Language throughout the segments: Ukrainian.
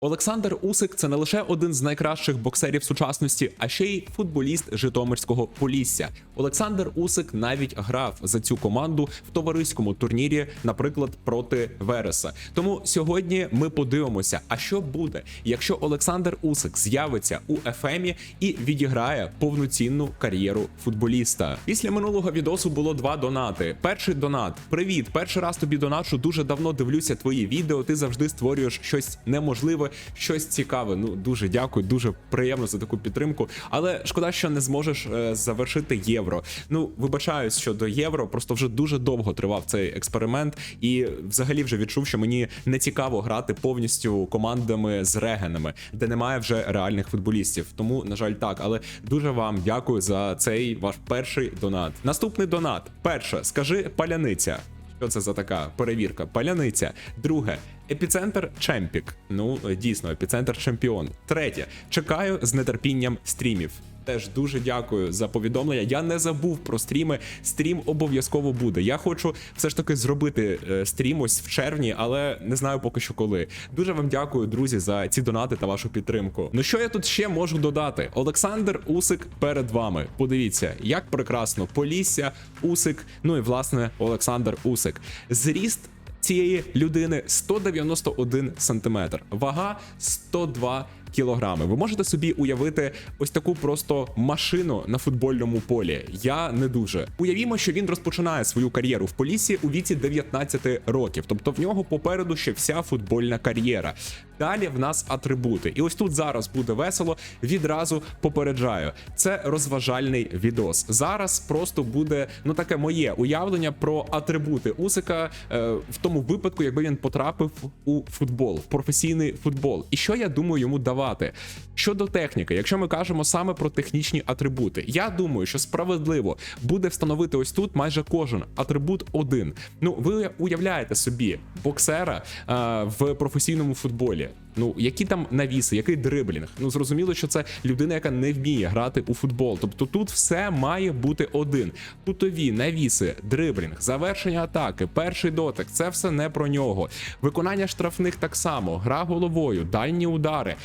Олександр Усик це не лише один з найкращих боксерів сучасності, а ще й футболіст Житомирського Полісся. Олександр Усик навіть грав за цю команду в товариському турнірі, наприклад, проти Вереса. Тому сьогодні ми подивимося, а що буде, якщо Олександр Усик з'явиться у ФМі і відіграє повноцінну кар'єру футболіста. Після минулого відосу було два донати. Перший донат: Привіт, перший раз тобі доначу. Дуже давно дивлюся твої відео. Ти завжди створюєш щось неможливе, щось цікаве. Ну дуже дякую, дуже приємно за таку підтримку. Але шкода, що не зможеш е, завершити євро. Ну вибачаюсь щодо євро. Просто вже дуже довго тривав цей експеримент, і взагалі вже відчув, що мені не цікаво грати повністю командами з регенами, де немає вже реальних футболістів. Тому на жаль, так. Але дуже вам дякую за цей ваш перший донат. Наступний донат. Перше, скажи паляниця. Що це за така перевірка? Паляниця. Друге. Епіцентр Чемпік. Ну, дійсно, епіцентр чемпіон. Третє. Чекаю з нетерпінням стрімів. Теж дуже дякую за повідомлення. Я не забув про стріми. Стрім обов'язково буде. Я хочу все ж таки зробити е, стрім ось в червні, але не знаю поки що коли. Дуже вам дякую, друзі, за ці донати та вашу підтримку. Ну що я тут ще можу додати? Олександр Усик перед вами. Подивіться, як прекрасно Полісся, Усик, ну і власне Олександр Усик. Зріст цієї людини 191 сантиметр, вага 102 кілограми. Ви можете собі уявити ось таку просто машину на футбольному полі. Я не дуже. Уявімо, що він розпочинає свою кар'єру в полісі у віці 19 років, тобто в нього попереду ще вся футбольна кар'єра. Далі в нас атрибути. І ось тут зараз буде весело. Відразу попереджаю. Це розважальний відос. Зараз просто буде ну таке моє уявлення про атрибути Усика е, в тому випадку, якби він потрапив у футбол, в професійний футбол. І що я думаю йому давати? Щодо техніки, якщо ми кажемо саме про технічні атрибути, я думаю, що справедливо буде встановити ось тут майже кожен атрибут один. Ну, ви уявляєте собі боксера е, в професійному футболі. Ну, які там навіси, який дриблінг? Ну зрозуміло, що це людина, яка не вміє грати у футбол. Тобто тут все має бути один. Кутові, навіси, дриблінг, завершення атаки, перший дотик це все не про нього. Виконання штрафних так само, гра головою, дальні удари.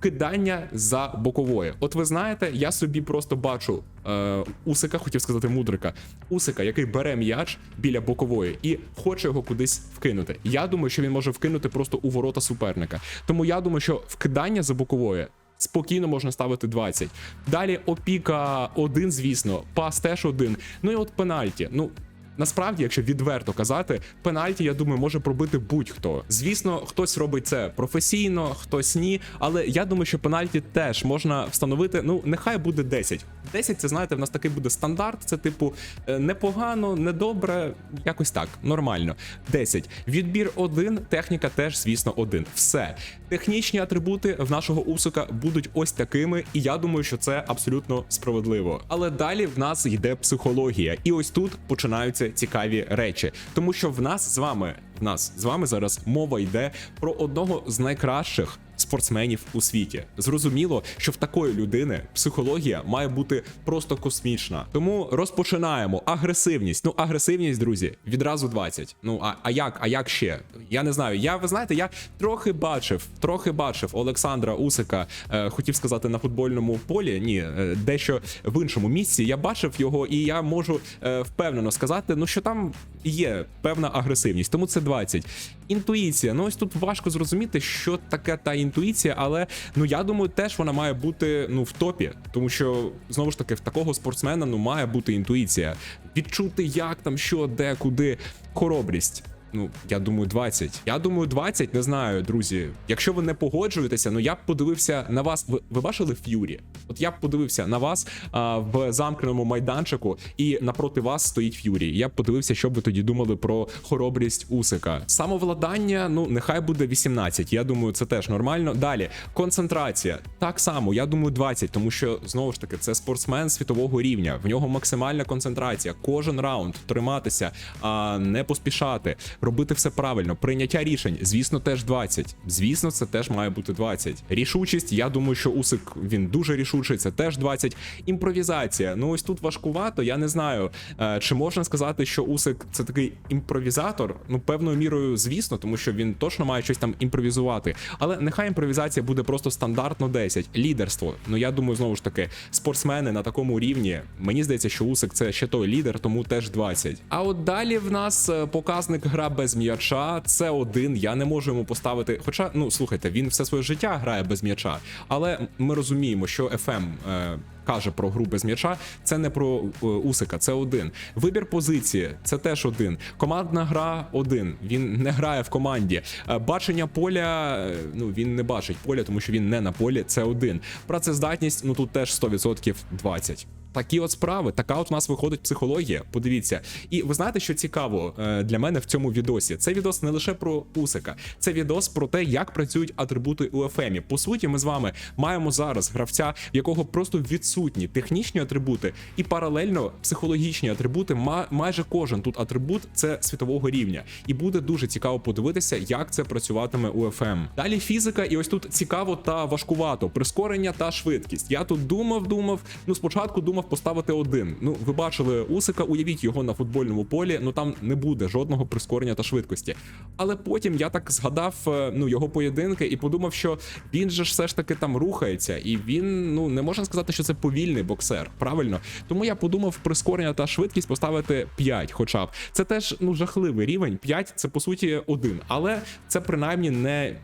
Кидання за бокової. От ви знаєте, я собі просто бачу е, Усика, хотів сказати мудрика, Усика, який бере м'яч біля бокової і хоче його кудись вкинути. Я думаю, що він може вкинути просто у ворота суперника. Тому я думаю, що вкидання за бокової. Спокійно можна ставити 20. Далі опіка 1, звісно, пас теж 1. Ну і от пенальті. Ну Насправді, якщо відверто казати, пенальті, я думаю, може пробити будь-хто. Звісно, хтось робить це професійно, хтось ні. Але я думаю, що пенальті теж можна встановити. Ну, нехай буде 10. 10 це знаєте, в нас такий буде стандарт. Це типу е, непогано, недобре, якось так, нормально. 10. Відбір 1, техніка теж, звісно, 1. Все. Технічні атрибути в нашого усика будуть ось такими, і я думаю, що це абсолютно справедливо. Але далі в нас йде психологія, і ось тут починаються цікаві речі, тому що в нас з вами в нас з вами зараз мова йде про одного з найкращих. Спортсменів у світі зрозуміло, що в такої людини психологія має бути просто космічна. Тому розпочинаємо. Агресивність. Ну, агресивність, друзі, відразу 20. Ну а, а як? А як ще? Я не знаю. Я ви знаєте, я трохи бачив, трохи бачив Олександра Усика. Е, хотів сказати на футбольному полі. Ні, е, дещо в іншому місці. Я бачив його, і я можу е, впевнено сказати, ну що там є певна агресивність. Тому це 20. Інтуїція. Ну ось тут важко зрозуміти, що таке та інтуїція, але ну я думаю, теж вона має бути ну в топі, тому що знову ж таки в такого спортсмена ну має бути інтуїція. Відчути, як там, що, де, куди, хоробрість. Ну, я думаю, 20. Я думаю, 20, не знаю, друзі. Якщо ви не погоджуєтеся, ну я б подивився на вас. Ви, ви бачили Ф'юрі? От я б подивився на вас а, в замкненому майданчику, і напроти вас стоїть Ф'юрі. Я б подивився, що ви тоді думали про хоробрість Усика. Самовладання, ну нехай буде 18. Я думаю, це теж нормально. Далі концентрація. Так само, я думаю, 20, тому що знову ж таки це спортсмен світового рівня. В нього максимальна концентрація. Кожен раунд триматися, а не поспішати. Робити все правильно. Прийняття рішень, звісно, теж 20. Звісно, це теж має бути 20. Рішучість, я думаю, що Усик він дуже рішучий, це теж 20. Імпровізація. Ну ось тут важкувато. Я не знаю, е, чи можна сказати, що Усик це такий імпровізатор. Ну, певною мірою, звісно, тому що він точно має щось там імпровізувати. Але нехай імпровізація буде просто стандартно 10. Лідерство. Ну я думаю, знову ж таки, спортсмени на такому рівні. Мені здається, що Усик це ще той лідер, тому теж 20. А от далі в нас е, показник гра без м'яча. Це один. Я не можу йому поставити. Хоча, ну слухайте, він все своє життя грає без м'яча, але ми розуміємо, що FM е, каже про гру без м'яча. Це не про е, Усика, це один. Вибір позиції це теж один. Командна гра один. Він не грає в команді. Е, Бачення поля. е, Ну він не бачить поля, тому що він не на полі. Це один. Працездатність, ну тут теж 100% 20. Такі от справи, така от у нас виходить психологія. Подивіться, і ви знаєте, що цікаво е, для мене в цьому відосі? Це відос не лише про Усика, це відос про те, як працюють атрибути у ФМі. По суті, ми з вами маємо зараз гравця, в якого просто відсутні технічні атрибути, і паралельно психологічні атрибути. Ма- майже кожен тут атрибут це світового рівня, і буде дуже цікаво подивитися, як це працюватиме у ФМ. Далі фізика, і ось тут цікаво та важкувато. Прискорення та швидкість. Я тут думав, думав. Ну спочатку думав поставити один. Ну, ви бачили Усика, уявіть його на футбольному полі. Ну там не буде жодного прискорення та швидкості. Але потім я так згадав е, ну його поєдинки і подумав, що він же ж все ж таки там рухається, і він ну не можна сказати, що це повільний боксер. Правильно, тому я подумав прискорення та швидкість поставити 5 хоча б. Це теж ну жахливий рівень. 5 це по суті один, але це принаймні не.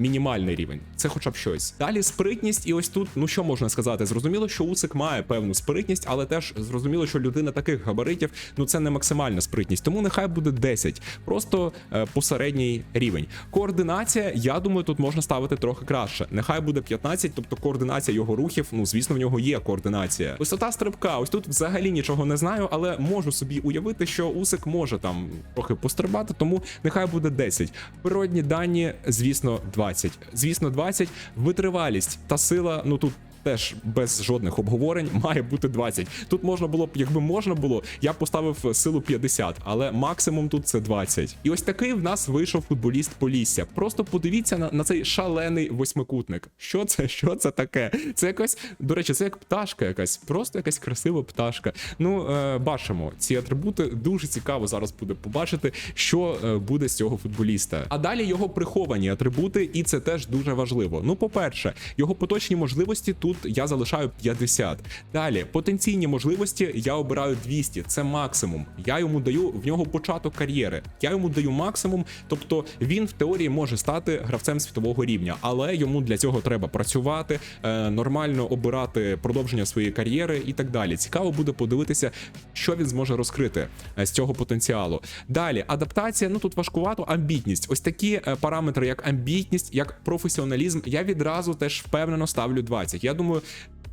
Мінімальний рівень, це хоча б щось. Далі спритність, і ось тут, ну що можна сказати? Зрозуміло, що Усик має певну спритність, але теж зрозуміло, що людина таких габаритів, ну це не максимальна спритність, тому нехай буде 10, просто е, посередній рівень. Координація, я думаю, тут можна ставити трохи краще. Нехай буде 15, тобто координація його рухів. Ну звісно, в нього є координація. Висота стрибка. Ось тут взагалі нічого не знаю, але можу собі уявити, що Усик може там трохи пострибати, тому нехай буде 10. Природні дані, звісно, 20. Звісно, 20. Витривалість та сила. Ну тут. Теж без жодних обговорень має бути 20. Тут можна було б, якби можна було, я поставив силу 50, але максимум тут це 20. І ось такий в нас вийшов футболіст Полісся. Просто подивіться на, на цей шалений восьмикутник. Що це? Що це таке? Це якось, до речі, це як пташка, якась, просто якась красива пташка. Ну, е, бачимо, ці атрибути дуже цікаво зараз буде побачити, що е, буде з цього футболіста. А далі його приховані атрибути, і це теж дуже важливо. Ну, по-перше, його поточні можливості тут я залишаю 50. Далі потенційні можливості я обираю 200. Це максимум. Я йому даю в нього початок кар'єри. Я йому даю максимум, тобто він в теорії може стати гравцем світового рівня, але йому для цього треба працювати, е, нормально обирати продовження своєї кар'єри і так далі. Цікаво буде подивитися, що він зможе розкрити е, з цього потенціалу. Далі адаптація. Ну тут важкувато. Амбітність. Ось такі е, параметри, як амбітність, як професіоналізм. Я відразу теж впевнено ставлю 20. Я думаю.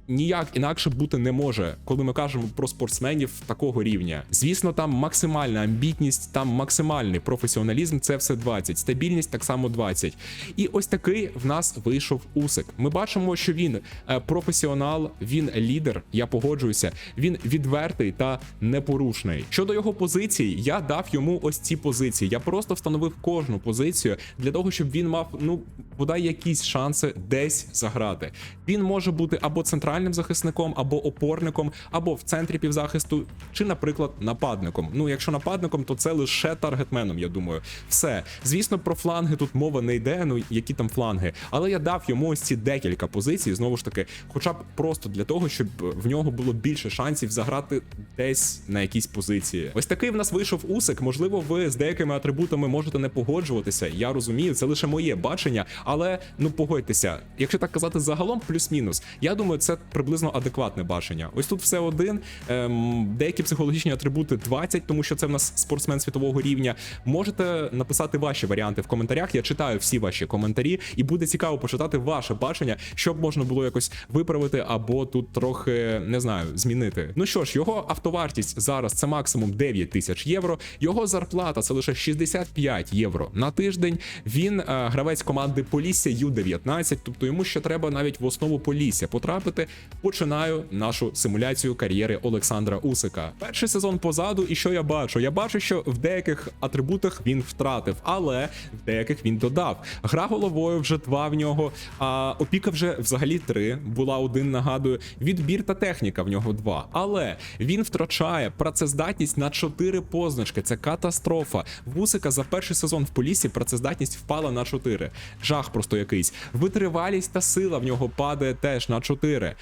Ніяк інакше бути не може, коли ми кажемо про спортсменів такого рівня. Звісно, там максимальна амбітність, там максимальний професіоналізм це все 20, стабільність так само 20. І ось такий в нас вийшов Усик. Ми бачимо, що він е, професіонал, він лідер. Я погоджуюся. Він відвертий та непорушний. Щодо його позицій, я дав йому ось ці позиції. Я просто встановив кожну позицію для того, щоб він мав ну бодай якісь шанси десь заграти. Він може бути або центральним захисником, або опорником, або в центрі півзахисту, чи, наприклад, нападником. Ну, якщо нападником, то це лише таргетменом. Я думаю, все. Звісно, про фланги тут мова не йде. Ну які там фланги, але я дав йому ось ці декілька позицій, знову ж таки, хоча б просто для того, щоб в нього було більше шансів заграти десь на якійсь позиції. Ось такий в нас вийшов усик. Можливо, ви з деякими атрибутами можете не погоджуватися. Я розумію, це лише моє бачення, але ну погодьтеся, якщо так казати загалом, плюс-мінус. Я думаю, це приблизно адекватне бачення. Ось тут все один. Ем, деякі психологічні атрибути 20, тому що це в нас спортсмен світового рівня. Можете написати ваші варіанти в коментарях. Я читаю всі ваші коментарі, і буде цікаво почитати ваше бачення, щоб можна було якось виправити або тут трохи не знаю змінити. Ну що ж, його автовартість зараз це максимум 9 тисяч євро. Його зарплата це лише 65 євро на тиждень. Він е, гравець команди Полісся Ю-19, тобто йому ще треба навіть в основу Полісся потрапити. Починаю нашу симуляцію кар'єри Олександра Усика. Перший сезон позаду, і що я бачу? Я бачу, що в деяких атрибутах він втратив, але в деяких він додав. Гра головою вже два в нього. А опіка вже взагалі три. Була один, нагадую. Відбір та техніка в нього два. Але він втрачає працездатність на чотири позначки. Це катастрофа. В Усика за перший сезон в полісі працездатність впала на 4. Жах просто якийсь. Витривалість та сила в нього падає теж на 4.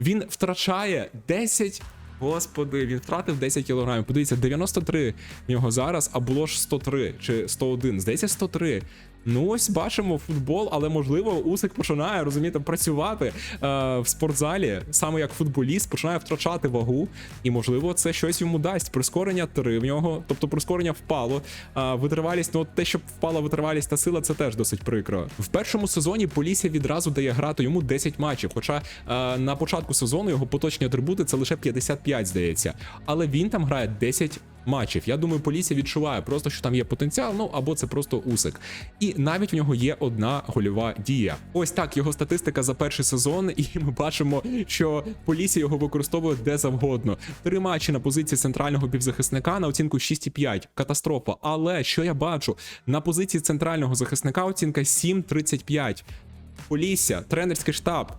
Він втрачає 10. Господи, він втратив 10 кілограмів. Подивіться, 93 в нього зараз, а було ж 103 чи 101. Здається, 103. Ну ось бачимо футбол, але можливо Усик починає розумієте, працювати е, в спортзалі, саме як футболіст, починає втрачати вагу, і можливо це щось йому дасть. Прискорення 3 в нього, тобто прискорення впало. А витривалість, ну те, що впала витривалість та сила, це теж досить прикро. В першому сезоні Полісся відразу дає грати йому 10 матчів. Хоча е, на початку сезону його поточні атрибути це лише 55, здається. Але він там грає 10 матчів. Я думаю, Полісся відчуває просто, що там є потенціал, ну або це просто усик. І навіть в нього є одна гольова дія. Ось так його статистика за перший сезон, і ми бачимо, що Полісся його використовує де завгодно. Три матчі на позиції центрального півзахисника на оцінку 6,5. Катастрофа. Але що я бачу? На позиції центрального захисника оцінка 7,35. Полісся, тренерський штаб.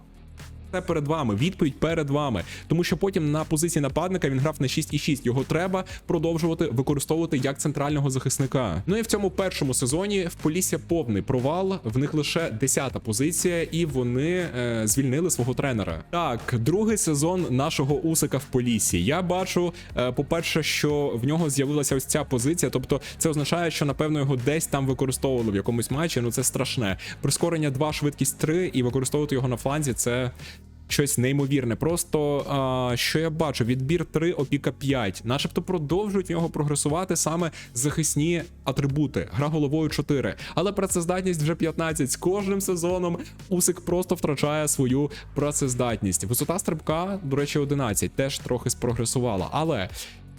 Це перед вами, відповідь перед вами. Тому що потім на позиції нападника він грав на 6,6. Його треба продовжувати використовувати як центрального захисника. Ну і в цьому першому сезоні в Полісся повний провал. В них лише 10-та позиція, і вони е, звільнили свого тренера. Так, другий сезон нашого Усика в Полісі. Я бачу, е, по-перше, що в нього з'явилася ось ця позиція. Тобто, це означає, що напевно його десь там використовували в якомусь матчі. Ну це страшне. Прискорення 2, швидкість 3 і використовувати його на фланзі. Це щось неймовірне. Просто а, що я бачу, відбір 3, опіка 5. Начебто продовжують в нього прогресувати саме захисні атрибути. Гра головою 4. Але працездатність вже 15. З кожним сезоном Усик просто втрачає свою працездатність. Висота стрибка, до речі, 11, теж трохи спрогресувала. Але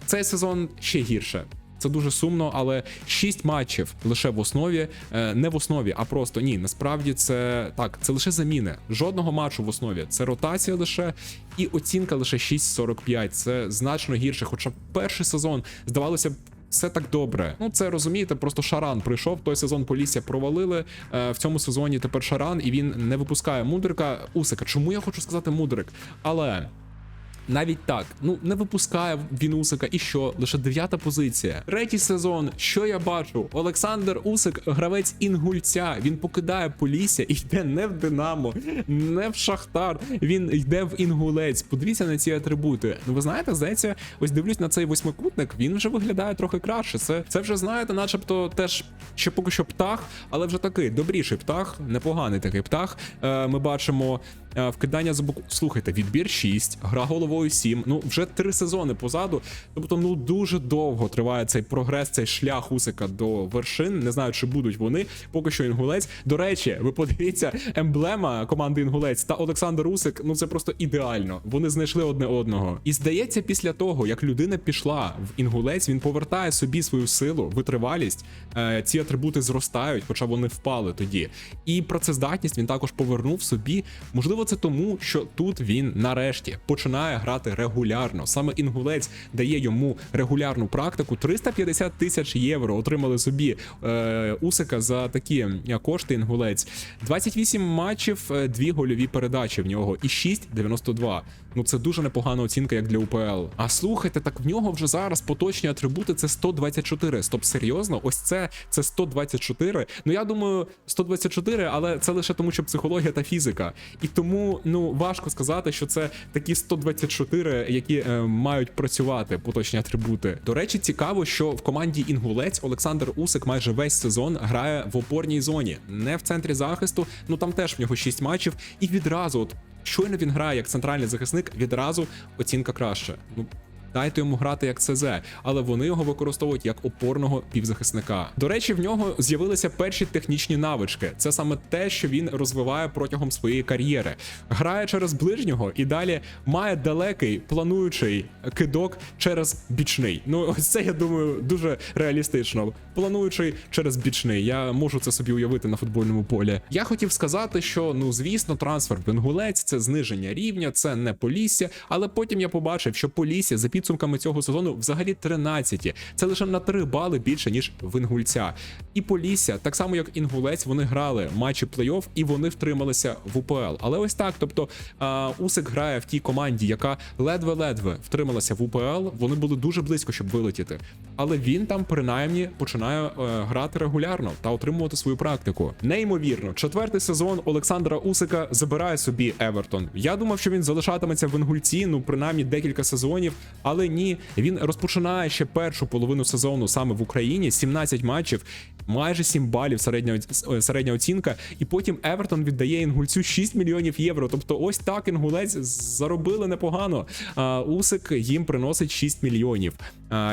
цей сезон ще гірше. Це дуже сумно, але 6 матчів лише в основі, Е, не в основі, а просто ні. Насправді це так, це лише заміни. Жодного матчу в основі. Це ротація лише і оцінка лише 6,45. Це значно гірше. Хоча перший сезон здавалося б. Все так добре. Ну це розумієте, просто Шаран прийшов. Той сезон Полісся провалили. Е, в цьому сезоні тепер Шаран, і він не випускає Мудрика. Усика. Чому я хочу сказати Мудрик? Але навіть так, ну не випускає він Усика, і що? Лише дев'ята позиція. Третій сезон. Що я бачу? Олександр Усик, гравець інгульця. Він покидає Полісся і йде не в Динамо, не в Шахтар. Він йде в інгулець. Подивіться на ці атрибути. Ну ви знаєте, здається, ось дивлюсь на цей восьмикутник. Він вже виглядає трохи краще. Це це вже знаєте, начебто, теж ще поки що птах, але вже такий добріший птах, непоганий такий птах. Е, Ми бачимо. Е, Вкидання з боку. Слухайте, відбір 6, гра головою 7. Ну, вже три сезони позаду. Тобто, ну дуже довго триває цей прогрес, цей шлях Усика до вершин. Не знаю, чи будуть вони. Поки що інгулець. До речі, ви подивіться, емблема команди Інгулець та Олександр Усик. Ну це просто ідеально. Вони знайшли одне одного. І здається, після того, як людина пішла в інгулець, він повертає собі свою силу, витривалість. Е, Ці атрибути зростають, хоча вони впали тоді. І працездатність він також повернув собі. Можливо, це тому, що тут він нарешті починає грати регулярно. Саме інгулець дає йому регулярну практику. 350 тисяч євро отримали собі е, Усика за такі е, кошти. Інгулець 28 матчів, е, дві гольові передачі в нього і 6,92. Ну це дуже непогана оцінка, як для УПЛ. А слухайте, так в нього вже зараз поточні атрибути це 124. Стоп, серйозно, ось це це 124. Ну я думаю, 124, але це лише тому, що психологія та фізика. І тому ну важко сказати, що це такі 124, які е, мають працювати поточні атрибути. До речі, цікаво, що в команді Інгулець Олександр Усик майже весь сезон грає в опорній зоні, не в центрі захисту. Ну там теж в нього 6 матчів, і відразу, от щойно він грає як центральний захисник, відразу оцінка краще. Ну дайте йому грати як ЦЗ, але вони його використовують як опорного півзахисника. До речі, в нього з'явилися перші технічні навички. Це саме те, що він розвиває протягом своєї кар'єри. Грає через ближнього і далі має далекий плануючий кидок через бічний. Ну ось це я думаю дуже реалістично. Плануючий через бічний. Я можу це собі уявити на футбольному полі. Я хотів сказати, що ну звісно, трансфер в Інгулець це зниження рівня, це не Полісся. Але потім я побачив, що Полісся за підсумками цього сезону взагалі 13. Це лише на 3 бали більше ніж в Інгульця. І Полісся, так само як Інгулець, вони грали матчі плей-офф і вони втрималися в УПЛ. Але ось так, тобто Усик грає в тій команді, яка ледве-ледве втрималася в УПЛ. Вони були дуже близько, щоб вилетіти. Але він там принаймні починає е, грати регулярно та отримувати свою практику. Неймовірно, четвертий сезон Олександра Усика забирає собі Евертон. Я думав, що він залишатиметься в Інгульці, ну принаймні декілька сезонів, але ні, він розпочинає ще першу половину сезону саме в Україні, 17 матчів. Майже 7 балів середня, середня оцінка, і потім Евертон віддає інгульцю 6 мільйонів євро. Тобто, ось так інгулець заробили непогано. А, Усик їм приносить 6 мільйонів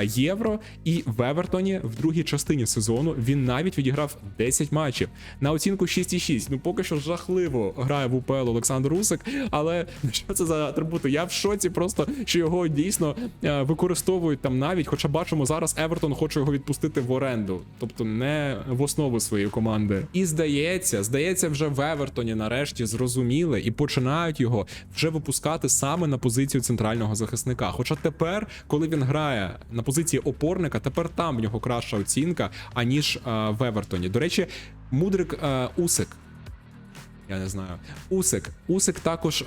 євро. І в Евертоні в другій частині сезону він навіть відіграв 10 матчів на оцінку 6,6. Ну поки що жахливо грає в УПЛ Олександр Усик. Але що це за атрибути? Я в шоці просто що його дійсно е, використовують там навіть. Хоча бачимо зараз Евертон хоче його відпустити в оренду, тобто не в основу своєї команди. І здається, здається, вже в Евертоні нарешті зрозуміли і починають його вже випускати саме на позицію центрального захисника. Хоча тепер, коли він грає на позиції опорника, тепер там в нього краща оцінка, аніж е, в Евертоні. До речі, мудрик е, Усик. Я не знаю. Усик. Усик також е,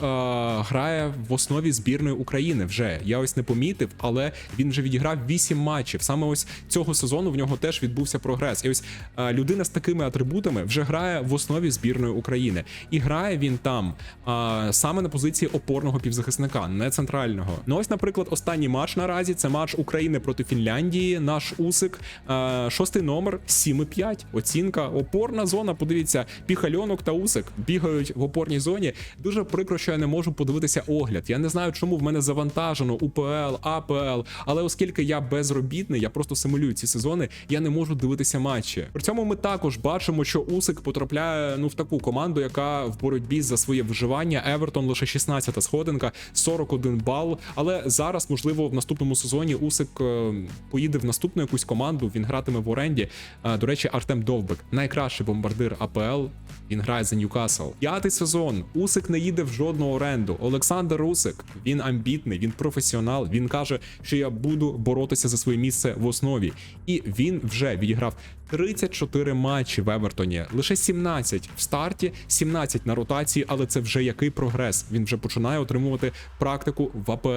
грає в основі збірної України вже. Я ось не помітив, але він вже відіграв 8 матчів. Саме ось цього сезону в нього теж відбувся прогрес. І ось е, людина з такими атрибутами вже грає в основі збірної України. І грає він там е, саме на позиції опорного півзахисника, не центрального. Ну ось, наприклад, останній матч наразі це матч України проти Фінляндії. Наш Усик, е, шостий номер 7,5. Оцінка, опорна зона. Подивіться, піхальонок та Усик бігають в опорній зоні. Дуже прикро, що я не можу подивитися огляд. Я не знаю, чому в мене завантажено УПЛ, АПЛ, але оскільки я безробітний, я просто симулюю ці сезони, я не можу дивитися матчі. При цьому ми також бачимо, що Усик потрапляє ну в таку команду, яка в боротьбі за своє виживання. Евертон лише 16-та сходинка, 41 бал. Але зараз, можливо, в наступному сезоні Усик е, поїде в наступну якусь команду. Він гратиме в оренді. Е, До речі, Артем Довбик, найкращий бомбардир АПЛ. Він грає за Ньюкасл. П'ятий сезон. Усик не їде в жодну оренду. Олександр Усик, він амбітний, він професіонал. Він каже, що я буду боротися за своє місце в основі. І він вже відіграв 34 матчі в Евертоні. Лише 17 в старті, 17 на ротації, але це вже який прогрес. Він вже починає отримувати практику в АПЛ.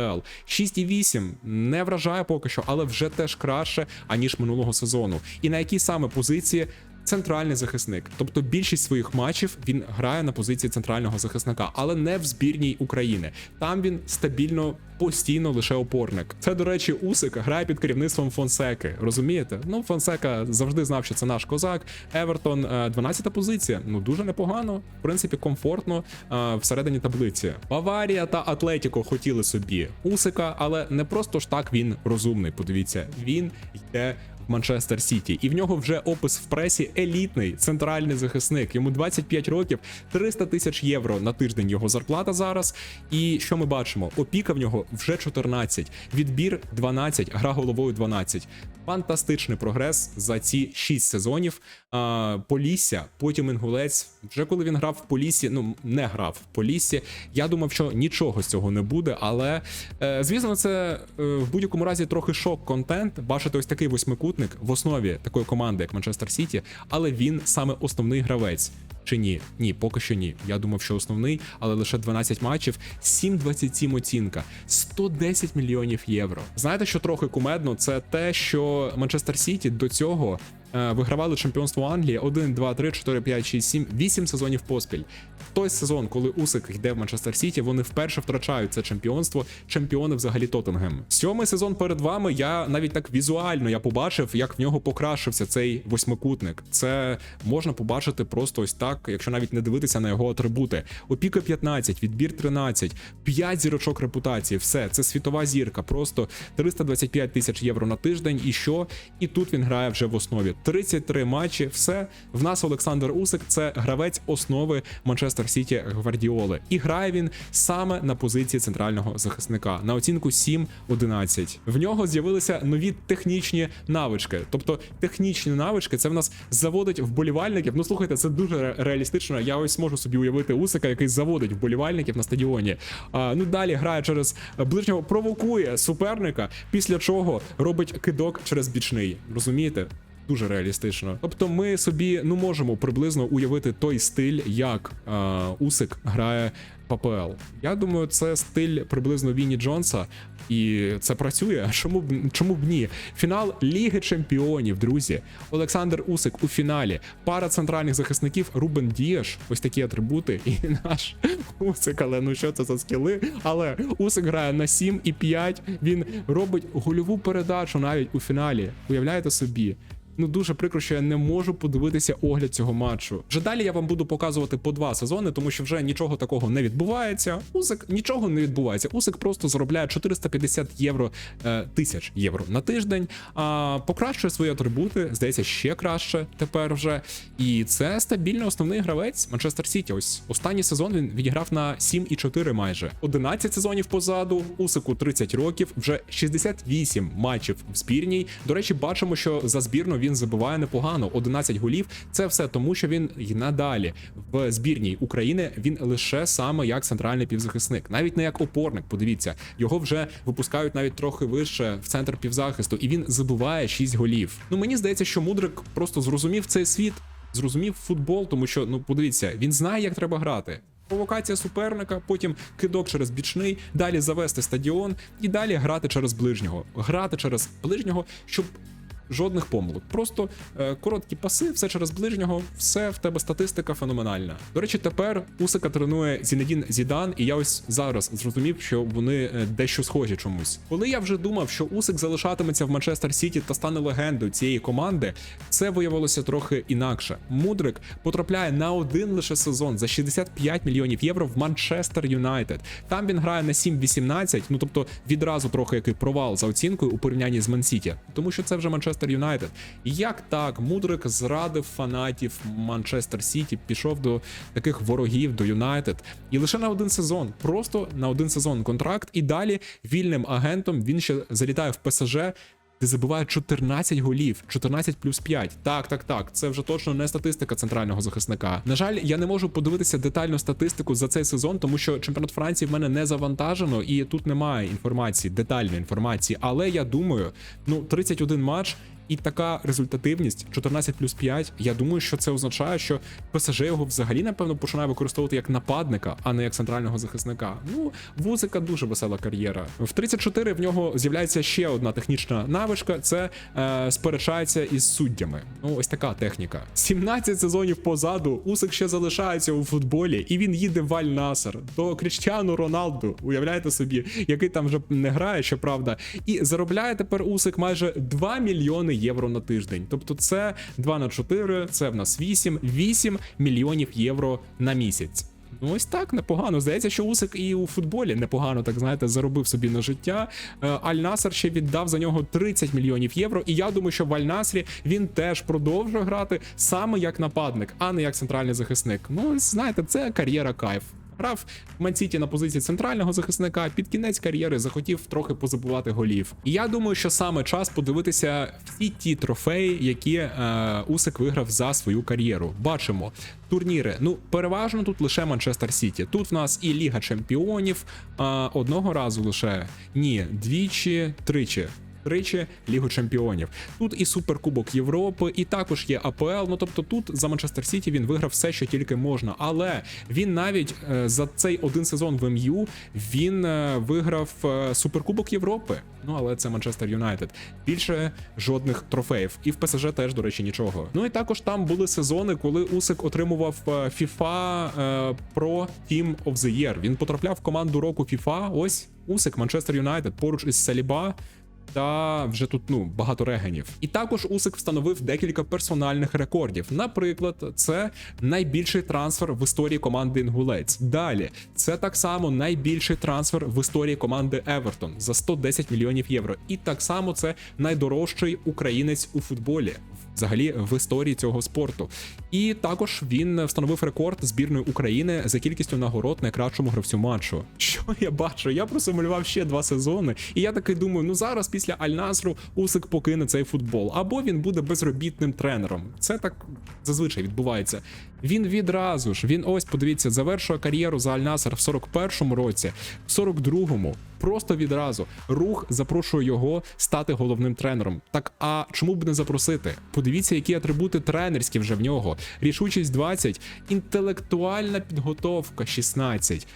6,8 не вражає поки що, але вже теж краще аніж минулого сезону. І на якій саме позиції центральний захисник. Тобто більшість своїх матчів він грає на позиції центрального захисника, але не в збірній України. Там він стабільно. Постійно лише опорник. Це, до речі, Усик грає під керівництвом Фонсеки. Розумієте? Ну, Фонсека завжди знав, що це наш козак. Евертон, 12-та позиція. Ну дуже непогано, в принципі, комфортно е, всередині таблиці. Баварія та Атлетіко хотіли собі Усика, але не просто ж так він розумний. Подивіться, він йде Манчестер Сіті, і в нього вже опис в пресі елітний центральний захисник. Йому 25 років, 300 тисяч євро на тиждень його зарплата зараз. І що ми бачимо? Опіка в нього вже 14, відбір 12, гра головою 12. Фантастичний прогрес за ці 6 сезонів. А, Полісся, потім інгулець. Вже коли він грав в Поліссі, ну не грав в Поліссі. Я думав, що нічого з цього не буде. Але е, звісно, це е, в будь-якому разі трохи шок-контент. Бачити ось такий восьмикутник в основі такої команди, як Манчестер Сіті, але він саме основний гравець. Чи ні? Ні, поки що ні. Я думав, що основний, але лише 12 матчів, 7,27 оцінка, 110 мільйонів євро. Знаєте, що трохи кумедно? Це те, що Манчестер Сіті до цього е, вигравали чемпіонство Англії 1, 2, 3, 4, 5, 6, 7, 8 сезонів поспіль. Той сезон, коли Усик йде в Манчестер Сіті, вони вперше втрачають це чемпіонство. Чемпіони взагалі Тоттенгем. Сьомий сезон перед вами. Я навіть так візуально я побачив, як в нього покращився цей восьмикутник. Це можна побачити просто ось так, якщо навіть не дивитися на його атрибути. Опіка 15, відбір 13, 5 зірочок репутації. Все, це світова зірка. Просто 325 тисяч євро на тиждень. І що? І тут він грає вже в основі. 33 матчі. Все в нас Олександр Усик. Це гравець основи Манчестер Сіті Гвардіоли. І грає він саме на позиції центрального захисника на оцінку 7-11. В нього з'явилися нові технічні навички. Тобто технічні навички це в нас заводить вболівальників. Ну слухайте, це дуже реалістично. Я ось можу собі уявити Усика, який заводить вболівальників на стадіоні. А, ну далі грає через ближнього, провокує суперника, після чого робить кидок через бічний. Розумієте? Дуже реалістично. Тобто, ми собі ну можемо приблизно уявити той стиль, як е, Усик грає ППЛ. Я думаю, це стиль приблизно Вінні Джонса, і це працює. Чому б чому б ні? Фінал Ліги Чемпіонів, друзі. Олександр Усик у фіналі. Пара центральних захисників Рубен Дієш. Ось такі атрибути. І наш Усик, але ну що це за скіли? Але Усик грає на 7 і 5. Він робить гольову передачу навіть у фіналі. Уявляєте собі? Ну дуже прикро, що я не можу подивитися огляд цього матчу. Вже далі я вам буду показувати по два сезони, тому що вже нічого такого не відбувається. Усик нічого не відбувається. Усик просто заробляє 450 євро е, тисяч євро на тиждень. А покращує свої атрибути, здається, ще краще тепер вже. І це стабільний основний гравець Манчестер Сіті. Ось останній сезон він відіграв на 7,4 майже 11 сезонів позаду. Усику 30 років, вже 68 матчів в збірній. До речі, бачимо, що за збірну він забиває непогано. 11 голів. Це все тому, що він і надалі в збірній України він лише саме як центральний півзахисник, навіть не як опорник. Подивіться, його вже випускають навіть трохи вище в центр півзахисту, і він забиває 6 голів. Ну мені здається, що Мудрик просто зрозумів цей світ, зрозумів футбол, тому що ну подивіться, він знає, як треба грати. Провокація суперника, потім кидок через бічний, далі завести стадіон і далі грати через ближнього. Грати через ближнього, щоб жодних помилок. Просто е, короткі паси, все через ближнього, все в тебе статистика феноменальна. До речі, тепер Усика тренує Зінедін Зідан, і я ось зараз зрозумів, що вони е, дещо схожі чомусь. Коли я вже думав, що Усик залишатиметься в Манчестер Сіті та стане легендою цієї команди, це виявилося трохи інакше. Мудрик потрапляє на один лише сезон за 65 мільйонів євро в Манчестер Юнайтед. Там він грає на 7-18, ну тобто відразу трохи який провал за оцінкою у порівнянні з Мансіті, тому що це вже Манчестер Юнайтед. І Як так, Мудрик зрадив фанатів Манчестер Сіті, пішов до таких ворогів до Юнайтед, і лише на один сезон, просто на один сезон контракт, і далі вільним агентом він ще залітає в ПСЖ. Де забиває 14 голів, 14 плюс 5. Так, так, так. Це вже точно не статистика центрального захисника. На жаль, я не можу подивитися детальну статистику за цей сезон, тому що чемпіонат Франції в мене не завантажено, і тут немає інформації, детальної інформації. Але я думаю, ну 31 матч. І така результативність 14 плюс 5, я думаю, що це означає, що ПСЖ його взагалі напевно починає використовувати як нападника, а не як центрального захисника. Ну, вузика дуже весела кар'єра. В 34 в нього з'являється ще одна технічна навичка: це е, сперечається із суддями. Ну, ось така техніка. 17 сезонів позаду Усик ще залишається у футболі, і він їде в Аль Насер до Кріштіану Роналду. Уявляєте собі, який там вже не грає, щоправда, і заробляє тепер Усик майже 2 мільйони євро на тиждень. Тобто, це 2 на 4, це в нас 8, 8 мільйонів євро на місяць. Ну, ось так непогано. Здається, що Усик і у футболі непогано, так знаєте, заробив собі на життя. Е, Аль Насер ще віддав за нього 30 мільйонів євро. І я думаю, що в Аль Насрі він теж продовжує грати саме як нападник, а не як центральний захисник. Ну, знаєте, це кар'єра кайф. Грав в Мансіті на позиції центрального захисника, під кінець кар'єри захотів трохи позабувати голів. І я думаю, що саме час подивитися всі ті трофеї, які е, Усик виграв за свою кар'єру. Бачимо турніри. Ну, переважно тут лише Манчестер Сіті. Тут в нас і Ліга Чемпіонів е, одного разу лише ні, двічі, тричі. Тричі Лігу Чемпіонів. Тут і Суперкубок Європи, і також є АПЛ. Ну тобто тут за Манчестер Сіті він виграв все, що тільки можна. Але він навіть е, за цей один сезон в МЮ він е, виграв е, Суперкубок Європи. Ну але це Манчестер Юнайтед. Більше жодних трофеїв. І в ПСЖ теж, до речі, нічого. Ну і також там були сезони, коли Усик отримував FIFA Pro Team of the Year. Він потрапляв в команду року FIFA. Ось Усик, Манчестер Юнайтед, поруч із Саліба. Та вже тут ну багато регенів. І також Усик встановив декілька персональних рекордів. Наприклад, це найбільший трансфер в історії команди Інгулець. Далі це так само найбільший трансфер в історії команди Евертон за 110 мільйонів євро. І так само це найдорожчий українець у футболі. Взагалі в історії цього спорту, і також він встановив рекорд збірної України за кількістю нагород найкращому гравцю матчу. Що я бачу? Я просимулював ще два сезони, і я такий думаю: ну зараз після Аль-Насру Усик покине цей футбол, або він буде безробітним тренером. Це так зазвичай відбувається. Він відразу ж він ось подивіться, завершує кар'єру за Аль-Наср в 41-му році, в 42-му. Просто відразу рух запрошує його стати головним тренером. Так а чому б не запросити? Подивіться, які атрибути тренерські вже в нього: рішучість 20, інтелектуальна підготовка 16.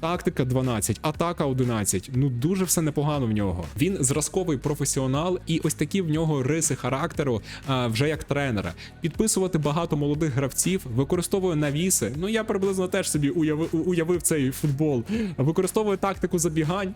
Тактика 12, атака 11. Ну дуже все непогано в нього. Він зразковий професіонал, і ось такі в нього риси характеру а, вже як тренера. Підписувати багато молодих гравців, використовує навіси. Ну я приблизно теж собі уявив, уявив цей футбол. Використовує тактику забігань.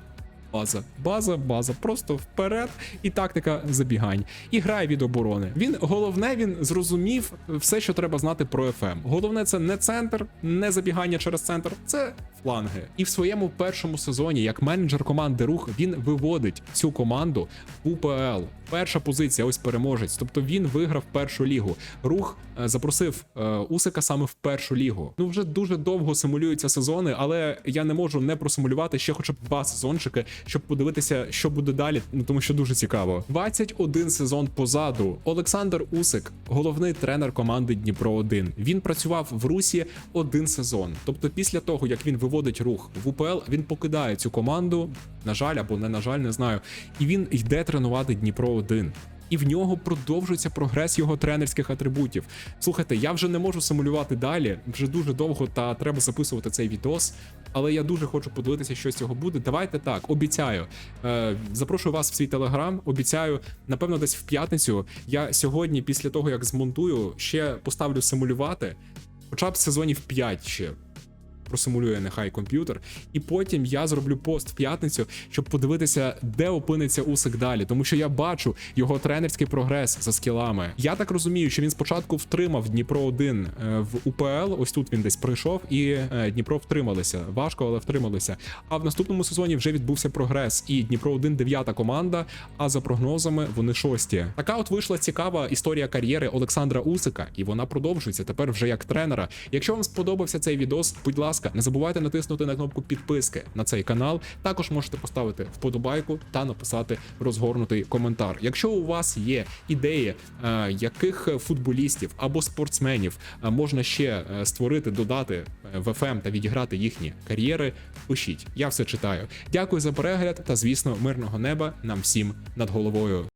База, база, база, просто вперед, і тактика забігань. І грає від оборони. Він головне, він зрозумів все, що треба знати про ФМ. Головне, це не центр, не забігання через центр, це фланги. І в своєму першому сезоні, як менеджер команди рух, він виводить цю команду в УПЛ. Перша позиція, ось переможець. Тобто він виграв першу лігу. Рух е, запросив е, Усика саме в першу лігу. Ну вже дуже довго симулюються сезони, але я не можу не просимулювати ще хоча б два сезончики, щоб подивитися, що буде далі. Ну тому що дуже цікаво. 21 сезон позаду. Олександр Усик, головний тренер команди Дніпро 1 Він працював в Русі один сезон. Тобто, після того як він виводить рух в УПЛ, він покидає цю команду. На жаль, або не на жаль, не знаю. І він йде тренувати Дніпро 1 і в нього продовжується прогрес його тренерських атрибутів. Слухайте, я вже не можу симулювати далі, вже дуже довго та треба записувати цей відос. Але я дуже хочу подивитися, що з цього буде. Давайте так, обіцяю. Е, запрошую вас в свій телеграм. Обіцяю, напевно, десь в п'ятницю. Я сьогодні, після того як змонтую, ще поставлю симулювати, хоча б сезонів 5 ще просимулює нехай комп'ютер, і потім я зроблю пост в п'ятницю, щоб подивитися, де опиниться Усик далі, тому що я бачу його тренерський прогрес за скілами. Я так розумію, що він спочатку втримав Дніпро 1 в УПЛ. Ось тут він десь прийшов, і е, Дніпро втрималися. Важко, але втрималися. А в наступному сезоні вже відбувся прогрес. І Дніпро 1 дев'ята команда. А за прогнозами вони шості. Така от вийшла цікава історія кар'єри Олександра Усика, і вона продовжується тепер вже як тренера. Якщо вам сподобався цей відос, будь ласка, не забувайте натиснути на кнопку підписки на цей канал. Також можете поставити вподобайку та написати розгорнутий коментар. Якщо у вас є ідеї, е, яких футболістів або спортсменів е, можна ще е, створити, додати в ФМ та відіграти їхні кар'єри, пишіть. Я все читаю. Дякую за перегляд та, звісно, мирного неба нам всім над головою.